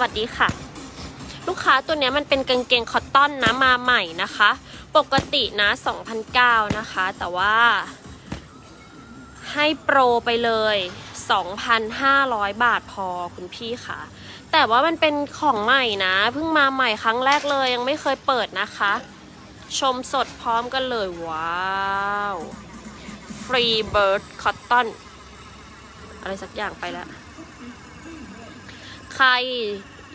วัสดีค่ะ ลูกค้าตัวนี้มันเป็นกางเกงคอตตอนนะมาใหม่นะคะ ปกตินะ2,009นะคะ แต่ว่า ให้โปรไปเลย 2,500 บาทพอคุณพี่ค่ะ แต่ว่ามันเป็นของใหม่นะเพิ่งมาใหม่ครั้งแรกเลยยังไม่เคยเปิดนะคะ ชมสดพร้อมกันเลยว้าว Free Bird Cotton อะไรสักอย่างไปแล้ว ใคร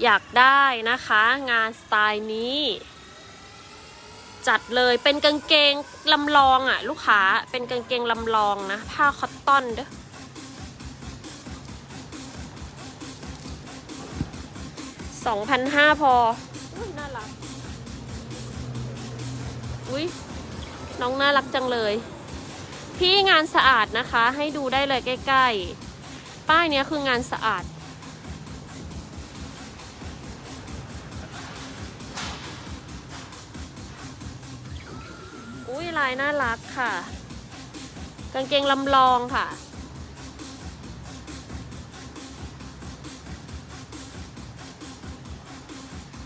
อยากได้นะคะ งานสไตล์นี้ จัดเลยเป็นกางเกงลำลองอะ่ะ ลูกค้าเป็นกางเกงลำลองนะ ผ้าคอตตอนเด้อสองพันห้าพอน่ารัก อุ้ยน้องน่ารักจังเลย พี่งานสะอาดนะคะ ให้ดูได้เลยใกล้ ๆ ป้ายเนี้ยคืองานสะอาด ลายน่ารักค่ะ กางเกงลำลองค่ะ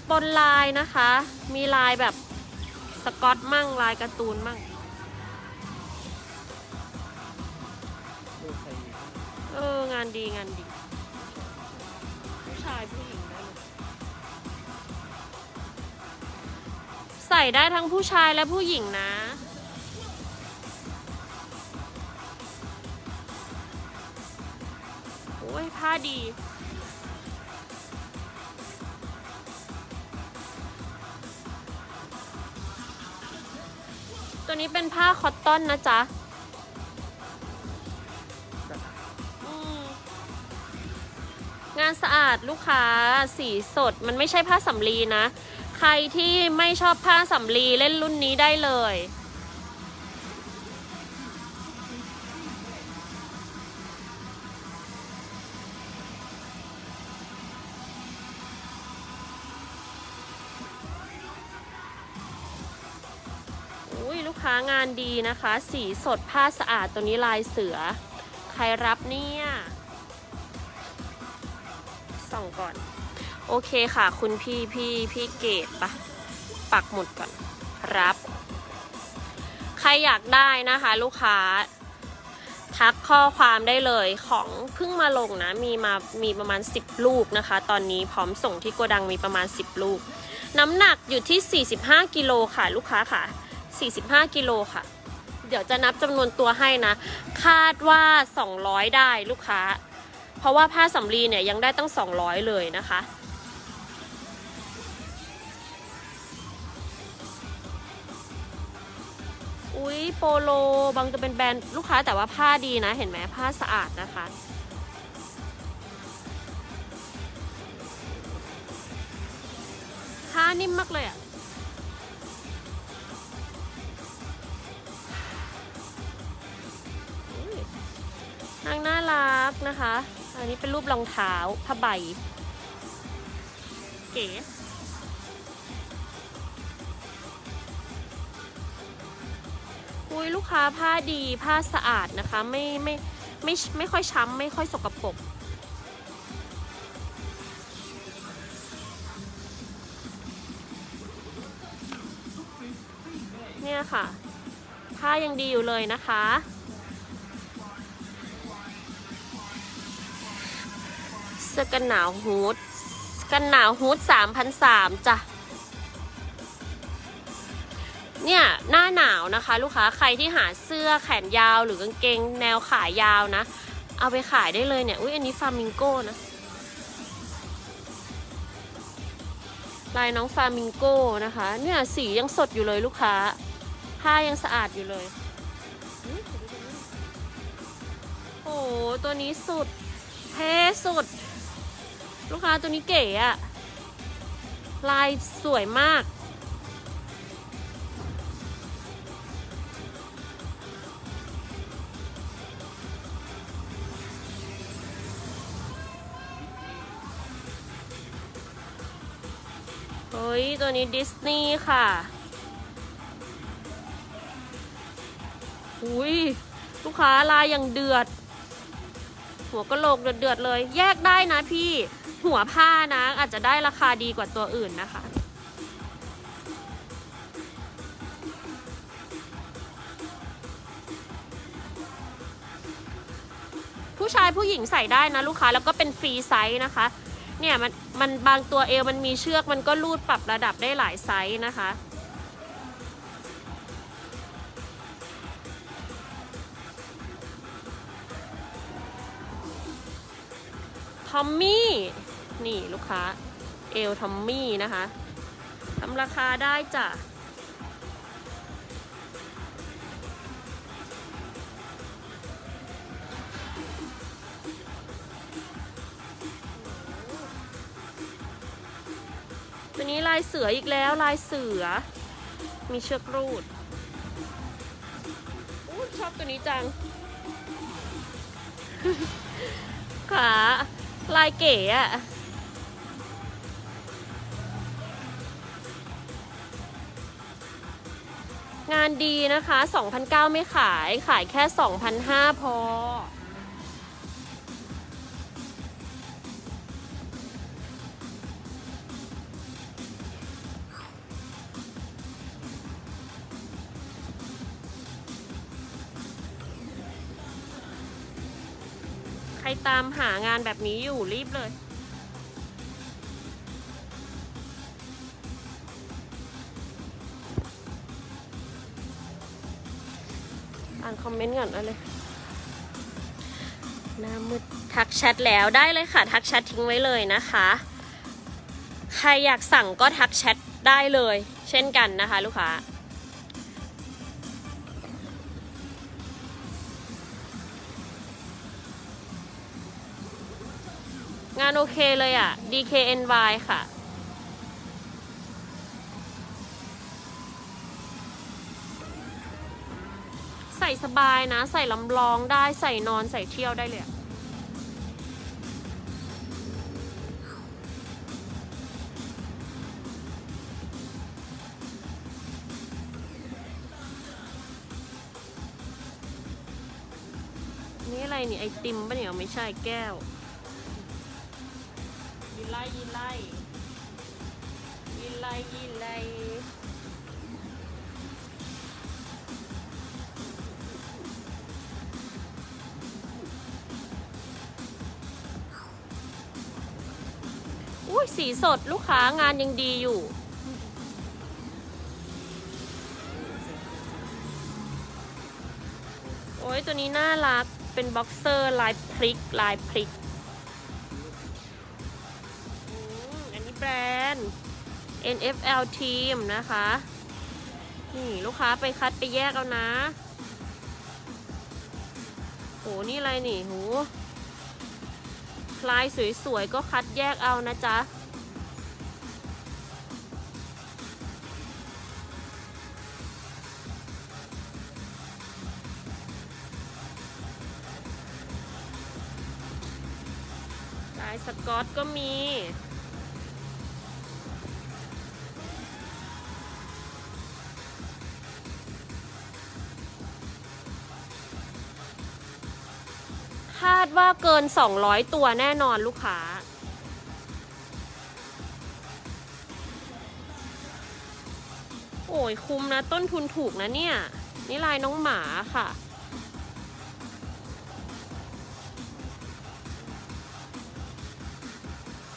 บนลายนะคะ มีลายแบบสกอตมั่งลายการ์ตูนมั่งเอองานดีงานดี ผู้ชายผู้หญิงได้ใส่ได้ทั้งผู้ชายและผู้หญิงนะ อ้ยผ้าดี ตัวนี้เป็นผ้าคอตตอนนะจ๊ะงานสะอาดลูกค้าสีสดมันไม่ใช่ผ้าสำลีนะ ใครที่ไม่ชอบผ้าสำลีเล่นรุ่นนี้ได้เลยานดีนะคะ สีสดผ้าสะอาดตัวนี้ลายเสือ ใครรับเนี่ย ส่องก่อน โอเคค่ะ คุณพี่พี่พี่เกดปะปักหมุดก่อน รับ ใครอยากได้นะคะ ลูกค้า ทักข้อความได้เลยของเพิ่งมาลงนะ มีมามีประมาณ 10 ลูกนะคะ ตอนนี้พร้อมส่งที่โกดังมีประมาณ 10 ลูก น้ำหนักอยู่ที่ 45 กิโลค่ะ ลูกค้าค่ะ 45กิโลค่ะ เดี๋ยวจะนับจำนวนตัวให้นะ คาดว่า 200 ได้ลูกค้า เพราะว่าผ้าสำลีเนี่ยยังได้ตั้ง 200 เลยนะคะอุ๊ยโปโลบางจะเป็นแบรนด์ลูกค้าแต่ว่าผ้าดีนะ เห็นไหมผ้าสะอาดนะคะ ผ้านิ่มมากเลยอะางน่ารักนะคะ อันนี้เป็นรูปรองเท้าผ้าใบ เก๋อุ้ยลูกค้าผ้าดีผ้าสะอาดนะคะไม่ไม่ไม่ไม่ค่อยช้ำไม่ค่อยสกปรกเนี่ยค่ะ ผ้ายังดีอยู่เลยนะคะ เสื้อกันหนาวฮูดกันหนาวฮูดสามพันสามจ้ะเนี่ยหน้าหนาวนะคะ ลูกค้าใครที่หาเสื้อแขนยาวหรือกางเกงแนวขายาวนะ เอาไปขายได้เลยเนี่ย อุ้ยอันนี้ฟามิงโก้นะลายน้องฟามิงโก้นะคะ เนี่ยสียังสดอยู่เลยลูกค้า ผ้ายังสะอาดอยู่เลย โอ้โหตัวนี้สุดเท่สุด ลูกค้าตัวนี้เก๋อะลายสวยมาก เฮ้ย ตัวนี้ดิสนีย์ค่ะอุ้ยลูกค้าลายอย่างเดือด หัวกะโหลกเดือดๆเลย แยกได้นะพี่หัวผ้านะ อาจจะได้ราคาดีกว่าตัวอื่นนะคะ ผู้ชายผู้หญิงใส่ได้นะลูกค้าแล้วก็เป็นฟรีไซส์นะคะ เนี่ยมันมันบางตัวเอวมันมีเชือกมันก็รูดปรับระดับได้หลายไซส์นะคะ ทอมมี่ นี่ลูกค้า เอลทอมมี่นะคะทำราคาได้จ้ะตัวนี้ลายเสืออีกแล้วลายเสือ มีเชือกรูดอู้ชอบตัวนี้จัง ขา ลายเก๋อะงานดีนะคะ 2,009 ไม่ขาย ขายแค่ 2,005 พอ ตามหางานแบบนี้อยู่รีบเลย อ่านคอมเมนต์ก่อนเอาเลยหน้ามืดทักแชทแล้วได้เลยค่ะ ทักแชททิ้งไว้เลยนะคะ ใครอยากสั่งก็ทักแชทได้เลย เช่นกันนะคะ ลูกค้า งานโอเคเลยอะ่ะ DKNY ค่ะ ใส่สบายนะ ใส่ลำลองได้ใส่นอนใส่เที่ยวได้เลยอะนี่อะไรนี่ไอติมปะเนี่ยไม่ใช่แก้ว ไล่ยินไล่ยินไล่ยินไล่อุ้ยสีสดลูกค้างานยังดีอยู่โอ้ยตัวนี้น่ารัก เป็นบ็อกเซอร์ลายพริกลายพริก น NFL Team นะคะ นี่ลูกค้าไปคัดไปแยกเอานะ โห นี่อะไรนี่โหลายสวยๆ ก็คัดแยกเอานะจ๊ะ ลายสกอตก็มี คาดว่าเกิน 200 ตัวแน่นอนลูกค้า โอ้ยคุ้มนะ ต้นทุนถูกนะเนี่ย นี่ลายน้องหมาค่ะ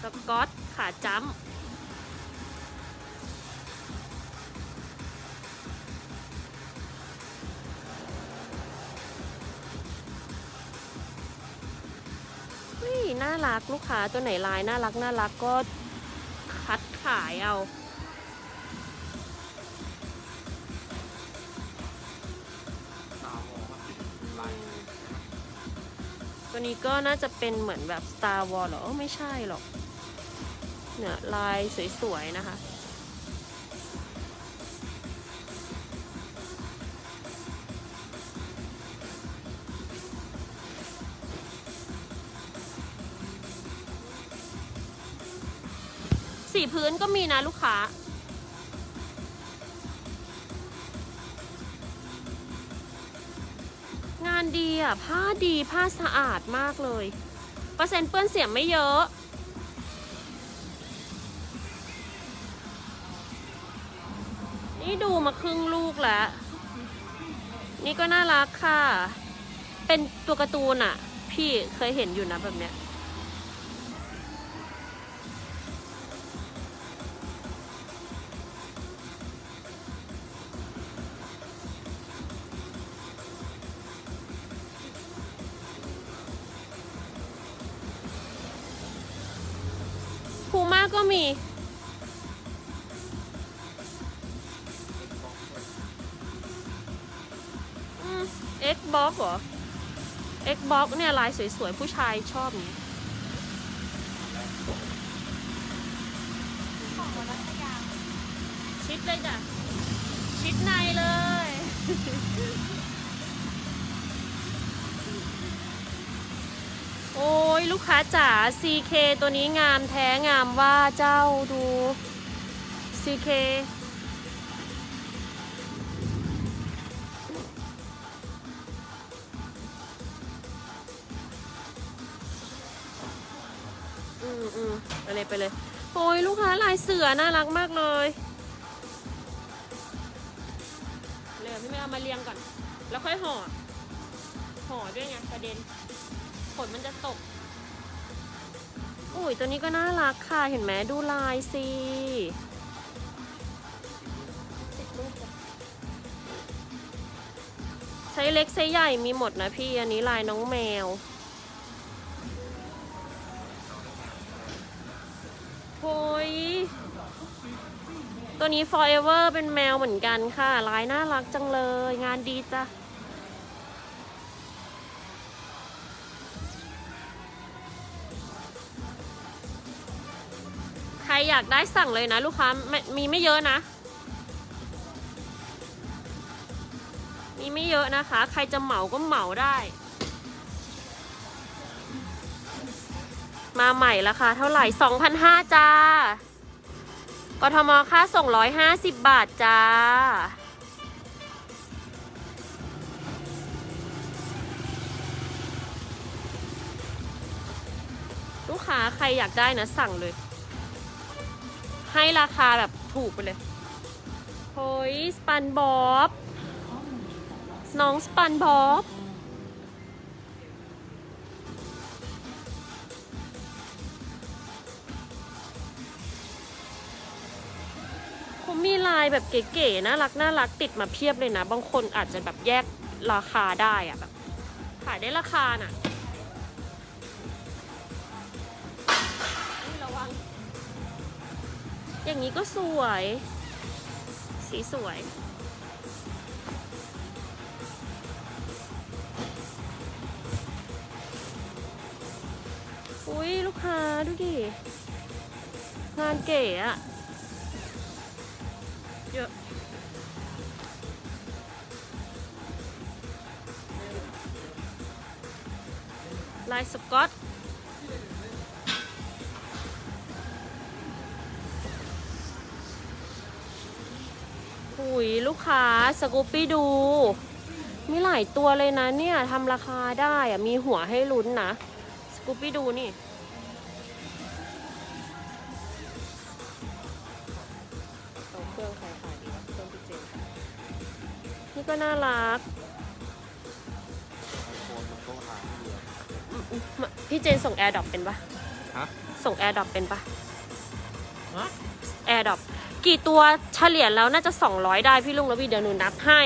สกอตขาจ้ำารักลูกค้าตัวไหนลายน่ารักน่ารักก็คัดขายเอา ตัวนี้ก็น่าจะเป็นเหมือนแบบ Star Wars เหรอเอ้าไม่ใช่หรอก เนี่ยลายสวยๆนะคะ พื้นก็มีนะลูกค้า งานดีอะ ผ้าดีผ้าสะอาดมากเลย เปอร์เซ็นต์เปื้อนเสียงไม่เยอะ นี่ดูมาครึ่งลูกแล้ว นี่ก็น่ารักค่ะ เป็นตัวการ์ตูนอะ พี่เคยเห็นอยู่นะแบบเนี้ย ก็มีอืม Xbox เหรอ Xbox เนี่ยลายสวยๆ ผู้ชายชอบนี้ชิดเลยจ้ะ ชิดในเลย โอ้ยลูกค้าจ๋า CK ตัวนี้งามแท้งามว่าเจ้าดู CK อืมอืมไปเลยไปเลย โอ้ยลูกค้าลายเสือน่ารักมากเลยเลยพี่แม่เอามาเรียงก่อน แล้วค่อยห่อ ห่อด้วยไงประเด็น ฝนมันจะตก อุ้ยตัวนี้ก็น่ารักค่ะ เห็นไหมดูลายสิไซส์เล็กไซส์ใหญ่มีหมดนะพี่ อันนี้ลายน้องแมวโอยตัวนี้ forever เป็นแมวเหมือนกันค่ะ ลายน่ารักจังเลย งานดีจ้ะ อยากได้สั่งเลยนะลูกค้าม,มีไม่เยอะนะ มีไม่เยอะนะคะ ใครจะเหมาก็เหมาได้ มาใหม่ราคาเท่าไหร่2,500จ้ากทมค่าส่ง 150 บาทจ้าลูกค้าใครอยากได้นะสั่งเลย ให้ราคาแบบถูกไปเลยโฮ้ยสปันบ๊อบน้องสปันบ๊อบผมมีลายแบบเก๋ๆน่ารักน่ารักติดมาเพียบเลยนะ บางคนอาจจะแบบแยกราคาได้อะแบบขายได้ราคาน่ะนี่ระ อย่างนี้ก็สวย สีสวย อุ้ยลูกค้าดูดิ งานเก๋อะเยอะลายสกอต หุยลูกค้าสกูปปี้ดู มีหลายตัวเลยนะเนี่ยทำราคาได้อะมีหัวให้ลุ้นนะสกูปปี้ดูนี่ เอาเครื่องใครขายดีวะเครื่องพี่เจนนี่ก็น่ารักโคนมันก็หาที่เดียวอืมอืมมาพี่เจนส่งแอร์ดรอปเป็นปะฮะ ส่งแอร์ดรอปเป็นปะฮะ แอร์ดรอป กี่ตัวเฉลี่ยแล้วน่าจะ 200 ได้พี่ลุงแล้วพี่เดี๋ยวหนูนับให้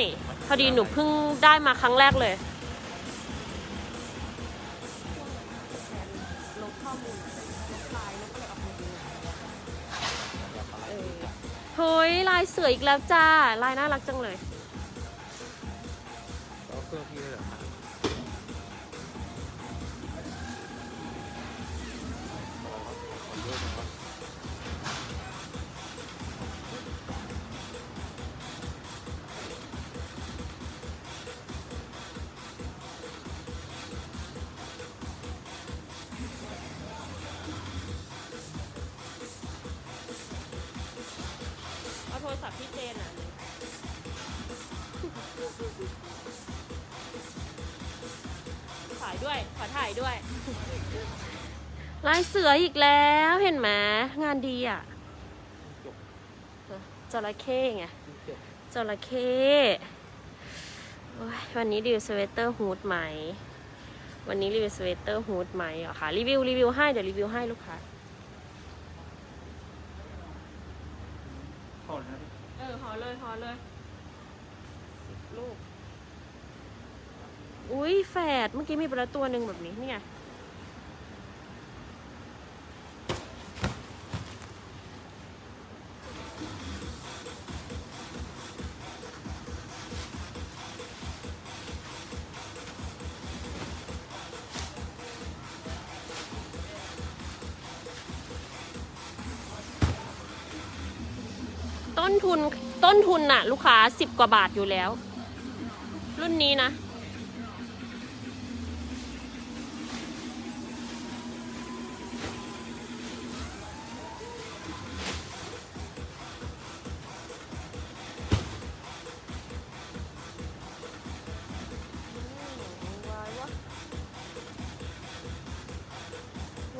พอดีหนูเพิ่งได้มาครั้งแรกเลย เฮ้ยลายเสืออีกแล้วจ้า ลายน่ารักจังเลย รศัพท์พี่เจนอะ ถ่ายด้วย ขอถ่ายด้วย ลายเสืออีกแล้วเห็นไหมงานดีอะจระเข้ไงจระเข้วันนี้รีวิวสเวตเตอร์ฮูดไหม วันนี้รีวิวสเวตเตอร์ฮูดไหมเหรอคะรีวิวรีวิวให้เดี๋ยวรีวิวให้ลูกค้า ถอดนะ เออหอเลยห่อเลยสิบลูก อุ้ยแฝดเมื่อกี้มีไปแล้วตัวหนึ่งแบบนี้นี่ไง ทุนน่ะ ลูกค้าสิบกว่าบาทอยู่แล้ว รุ่นนี้นะ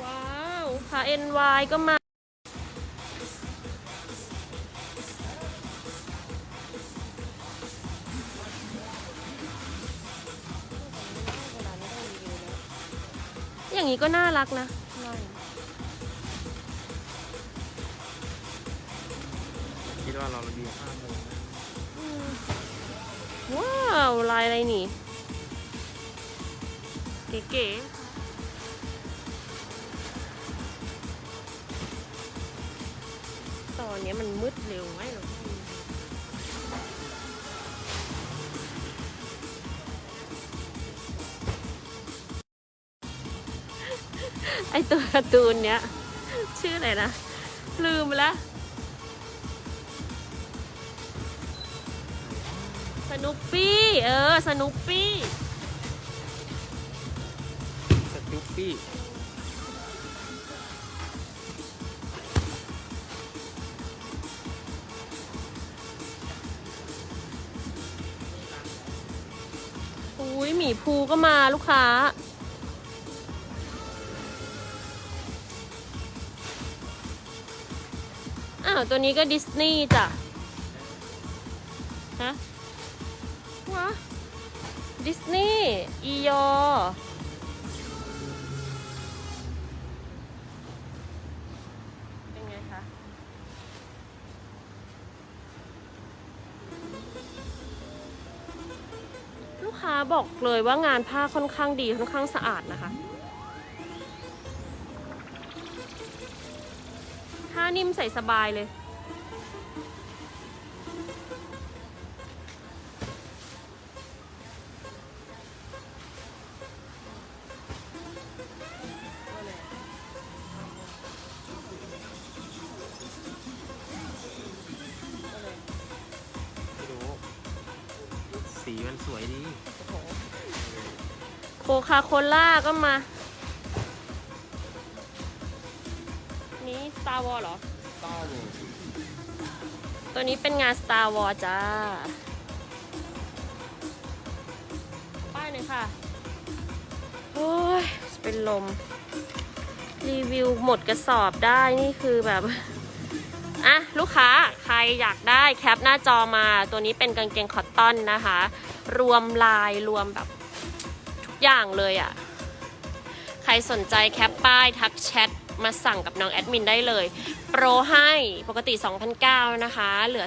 ว้าว ค่ะ NY ก็มา ก็น่ารักนะ คิดว่าเราดีห้าโมงนะว้าว ลายอะไรนี่ เก๋ๆ ตอนนี้มันมืดเร็วไหมหรอ ไอตัวการ์ตูนเนี้ย ชื่ออะไรนะ ลืมไปแล้วสนุปปี้ เออ สนุปปี้สตูปี้ อุ้ยหมีภูก็มาลูกค้า ตัวนี้ก็ดิสนีย์จ้ะฮะวะดิสนีย์อียอเป็นไงคะลูกค้าบอกเลยว่างานผ้าค่อนข้างดีค่อนข้างสะอาดนะคะ นิ่มใส่สบายเลย ไม่รู้ สีมันสวยดี โคคาโคล่าก็มา Star Wars เหรอ ต้าโวตัวนี้เป็นงาน Star Wars จ้า ป้ายหน่อยค่ะ โอ้ย เป็นลม รีวิวหมดกระสอบได้นี่คือแบบ อะ ลูกค้าใครอยากได้แคปหน้าจอมา ตัวนี้เป็นกางเกงคอตตอนนะคะ รวมลายรวมแบบทุกอย่างเลยอะ่ะ ใครสนใจแคปป้ายทักแชทมาสั่งกับน้องแอดมินได้เลย โปรให้ปกติ 2,009นะคะ เหลือ